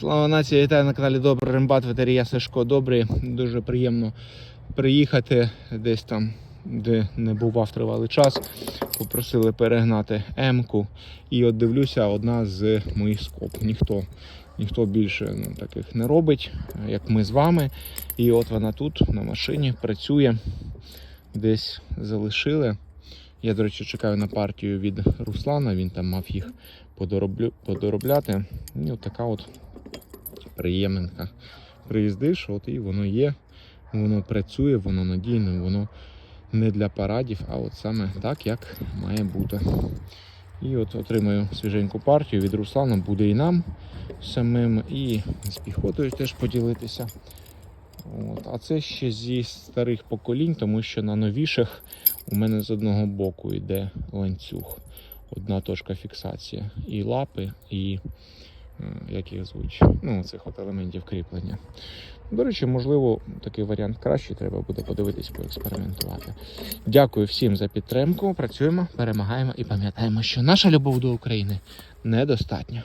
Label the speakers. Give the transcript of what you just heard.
Speaker 1: Слава нації, вітаю на каналі Добрий Рембат, ветерія Сашко Добрий. Дуже приємно приїхати десь там, де не бував тривалий час. Попросили перегнати М-ку. І от дивлюся, одна з моїх скоп. Ніхто, ніхто більше ну, таких не робить, як ми з вами. І от вона тут на машині працює, десь залишили. Я, до речі, чекаю на партію від Руслана, він там мав їх подороблю, подоробляти. І от така от приємненька. Приїздиш, от і воно є, воно працює, воно надійне, воно не для парадів, а от саме так, як має бути. І от отримаю свіженьку партію від Руслана, буде і нам самим, і з піхотою теж поділитися. От. А це ще зі старих поколінь, тому що на новіших у мене з одного боку йде ланцюг. Одна точка фіксації. І лапи, і як їх звуть, ну, цих от елементів кріплення. До речі, можливо, такий варіант кращий, треба буде подивитись, поекспериментувати. Дякую всім за підтримку. Працюємо, перемагаємо і пам'ятаємо, що наша любов до України недостатня.